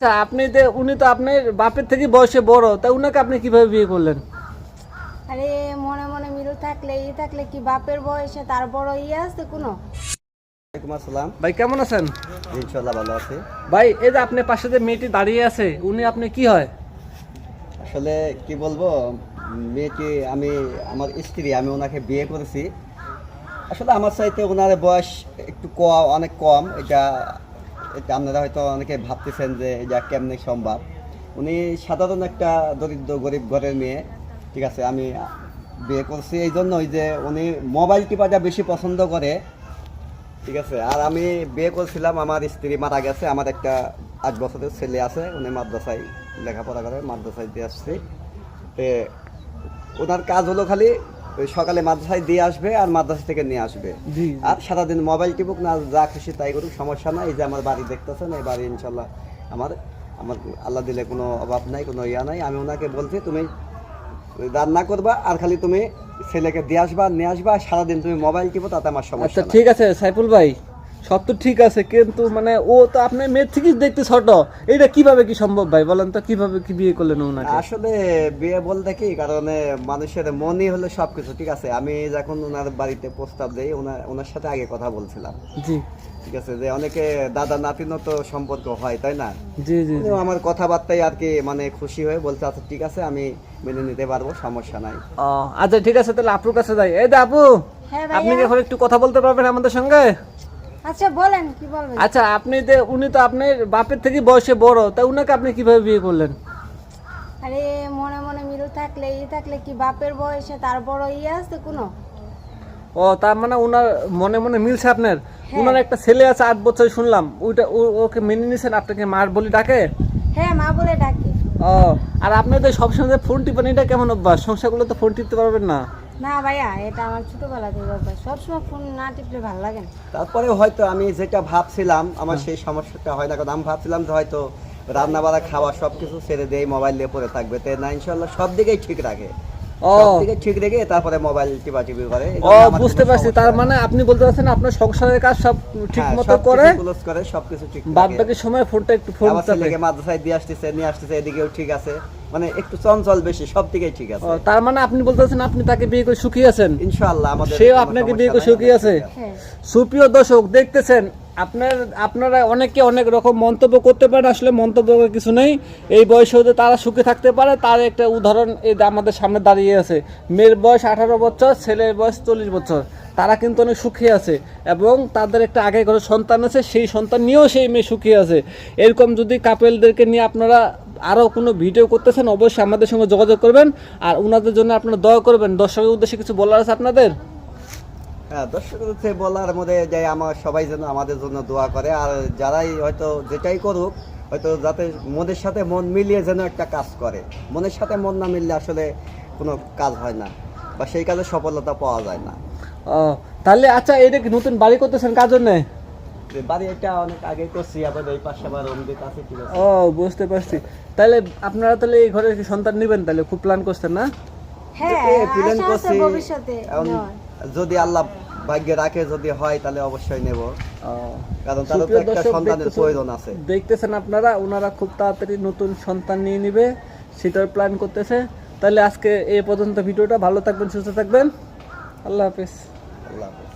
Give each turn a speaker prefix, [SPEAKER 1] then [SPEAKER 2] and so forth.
[SPEAKER 1] আচ্ছা আপনি যে উনি তো আপনার বাপের থেকে বয়সে বড় তা উনাকে আপনি কীভাবে বিয়ে করলেন?
[SPEAKER 2] আরে মনে মনে মিল থাকলে ই থাকলে কি বাপের বয়সে তার বড় ইয়ে আছে কোনো?
[SPEAKER 3] ওয়ালাইকুম আসসালাম।
[SPEAKER 1] ভাই কেমন আছেন?
[SPEAKER 3] ইনশাল্লাহ ভালো আছি।
[SPEAKER 1] ভাই এই যে আপনার পাশে যে মেয়েটি দাঁড়িয়ে আছে উনি আপনি কি হয়?
[SPEAKER 3] আসলে কি বলব মেয়েটি আমি আমার স্ত্রী আমি ওনাকে বিয়ে করেছি। আসলে আমার চাইতে ওনার বয়স একটু কম অনেক কম এটা এটা আপনারা হয়তো অনেকে ভাবতেছেন যে এটা কেমনে সম্ভব। উনি সাধারণ একটা দরিদ্র গরিব ঘরের মেয়ে, ঠিক আছে, আমি বিয়ে করছি এই জন্যই যে উনি মোবাইল টিপাটা বেশি পছন্দ করে, ঠিক আছে, আর আমি বিয়ে করছিলাম, আমার স্ত্রী মারা গেছে, আমার একটা আট বছরের ছেলে আছে, উনি মাদ্রাসায় লেখাপড়া করে, মাদ্রাসায় দিয়ে আসছি। তে ওনার কাজ হলো খালি সকালে মাদ্রাসায় দিয়ে আসবে আর মাদ্রাসা থেকে নিয়ে আসবে। আর সারাদিন মোবাইল টিপুক না যা খুশি তাই করুক সমস্যা নাই। এই যে আমার বাড়ি দেখতেছেন এই বাড়ি ইনশাল্লাহ আমার আমার আল্লাহ দিলে কোনো অভাব নাই কোনো ইয়া নাই। আমি ওনাকে বলছি তুমি রান্না করবা আর খালি তুমি ছেলেকে দিয়ে আসবা নিয়ে আসবা সারাদিন তুমি মোবাইল টিপো তাতে আমার
[SPEAKER 1] আচ্ছা
[SPEAKER 3] সমস্যা
[SPEAKER 1] ঠিক আছে সাইফুল ভাই। সব তো ঠিক আছে কিন্তু মানে ও তো আপনার মেয়ের থেকেই দেখতে ছোট। এটা কীভাবে কি সম্ভব ভাই? বলেন তো কীভাবে কি বিয়ে করলেন ওনাকে?
[SPEAKER 3] আসলে বিয়ে বলতে কি কারণে মানুষের মনই হলো সবকিছু ঠিক আছে? আমি যখন ওনার বাড়িতে প্রস্তাব দেই ওনার ওনার সাথে আগে কথা বলছিলাম।
[SPEAKER 1] জি।
[SPEAKER 3] ঠিক আছে? যে অনেকে দাদা নাতিনও তো সম্পর্ক হয় তাই না?
[SPEAKER 1] জি জি।
[SPEAKER 3] আমার কথাবার্তায় আর কি মানে খুশি হয়ে বলছে আচ্ছা ঠিক আছে আমি মেনে নিতে পারব সমস্যা নাই।
[SPEAKER 1] আচ্ছা ঠিক আছে তাহলে আপুর কাছে যাই। এই দা আপু
[SPEAKER 2] হ্যাঁ
[SPEAKER 1] আপনি কি এখন একটু কথা বলতে পারবেন আমাদের সঙ্গে?
[SPEAKER 2] আচ্ছা বলেন কি বলবেন?
[SPEAKER 1] আচ্ছা আপনি উনি তো আপনার বাপের থেকে বয়সে বড় তা উনাকে আপনি কীভাবে বিয়ে করলেন?
[SPEAKER 2] আরে মনে মনে মিল থাকলে ই থাকলে কি বাপের বয়সে তার বড় ইয়ে আছে কোনো?
[SPEAKER 1] ও তার মানে উনার মনে মনে মিলছে আপনার?
[SPEAKER 2] হ্যাঁ।
[SPEAKER 1] উনার একটা ছেলে আছে আট বছর শুনলাম। ওইটা ওকে মেনে নিছেন আপনাকে মার বলি ডাকে?
[SPEAKER 2] হ্যাঁ মা বলে ডাকে।
[SPEAKER 1] ও আর আপনার তো সবসময় ফোন টিপেন এটা কেমন অভ্যাস? সংসারগুলো তো ফোন টিপতে পারবেন না?
[SPEAKER 2] না ভাইয়া এটা আমার ছোটবেলা থেকে অভ্যাস। সবসময় ফোন না টিপলে ভালো লাগে না।
[SPEAKER 3] তারপরে হয়তো আমি যেটা ভাবছিলাম আমার সেই সমস্যাটা হয় না কারণ আমি ভাবছিলাম যে হয়তো রান্না বাড়া খাওয়া সব কিছু ছেড়ে দিয়ে মোবাইল নিয়ে পড়ে থাকবে। তো না ইনশাল্লাহ সব দিকেই ঠিক রাখে।
[SPEAKER 1] ও।
[SPEAKER 3] সব দিকে ঠিক রেখে তারপরে মোবাইল টিপা টিপি করে
[SPEAKER 1] ও বুঝতে পারছি। তার মানে আপনি বলতে পারছেন আপনার সংসারের কাজ সব ঠিক
[SPEAKER 3] হ্যাঁ,
[SPEAKER 1] মতো করে।
[SPEAKER 3] সবকিছু ঠিক
[SPEAKER 1] বাদ বাকি সময় ফোনটা একটু ফোন চাপে।
[SPEAKER 3] মাদ্রাসায় দিয়ে আসতেছে নিয়ে আসতেছে এদিকেও ঠিক আছে। মানে একটু চঞ্চল বেশি সব দিকেই ঠিক আছে।
[SPEAKER 1] তার মানে আপনি বলতে পারছেন আপনি তাকে বিয়ে করে সুখী আছেন?
[SPEAKER 3] ইনশাআল্লাহ আমাদের
[SPEAKER 1] সেও আপনাকে বিয়ে করে সুখী আছে?
[SPEAKER 2] হ্যাঁ।
[SPEAKER 1] সুপ্রিয় দর্শক দেখতেছেন আপনার আপনারা অনেকে অনেক রকম মন্তব্য করতে পারেন আসলে মন্তব্য কিছু নেই। এই বয়সে হতে তারা সুখে থাকতে পারে তার একটা উদাহরণ এই আমাদের সামনে দাঁড়িয়ে আছে। মেয়ের বয়স আঠারো বছর ছেলের বয়স চল্লিশ বছর। তারা কিন্তু অনেক সুখী আছে এবং তাদের একটা আগে করে সন্তান আছে সেই সন্তান নিয়েও সেই মেয়ে সুখী আছে। এরকম যদি কাপেলদেরকে নিয়ে আপনারা আরও কোনো ভিডিও করতেছেন অবশ্যই আমাদের সঙ্গে যোগাযোগ করবেন। আর ওনাদের জন্য আপনারা দয়া করবেন। দর্শকের উদ্দেশ্যে কিছু বলার আছে আপনাদের?
[SPEAKER 3] হ্যাঁ দর্শকের হচ্ছে বলার মধ্যে যে আমার সবাই যেন আমাদের জন্য দোয়া করে। আর যারাই হয়তো যেটাই করুক হয়তো যাতে মনের সাথে মন মিলিয়ে যেন একটা কাজ করে। মনের সাথে মন না মিললে আসলে কোনো কাজ হয় না বা সেই কাজে সফলতা পাওয়া যায় না।
[SPEAKER 1] তাহলে আচ্ছা এটা কি নতুন বাড়ি করতেছেন কার জন্যে?
[SPEAKER 3] বাড়ি এটা অনেক আগে করছি আবার এই পাশে আবার রুম দিতে ঠিক আছে
[SPEAKER 1] ও বুঝতে পারছি। তাহলে আপনারা তাহলে এই ঘরে কি সন্তান নেবেন তাহলে খুব প্ল্যান করছেন না?
[SPEAKER 2] হ্যাঁ
[SPEAKER 3] প্ল্যান করছি। যদি আল্লাহ ভাগ্যে রাখে যদি হয় তাহলে অবশ্যই নেব। কারণ তারও তো একটা সন্তানের
[SPEAKER 1] দেখতেছেন-
[SPEAKER 3] প্রয়োজন আছে।
[SPEAKER 1] দেখতেছেন আপনারা ওনারা খুব তাড়াতাড়ি নতুন সন্তান নিয়ে নিবে সেটার প্ল্যান করতেছে। তাহলে আজকে এ পর্যন্ত ভিডিওটা ভালো থাকবেন সুস্থ থাকবেন। আল্লাহ হাফিজ।
[SPEAKER 3] আল্লাহ হাফেজ।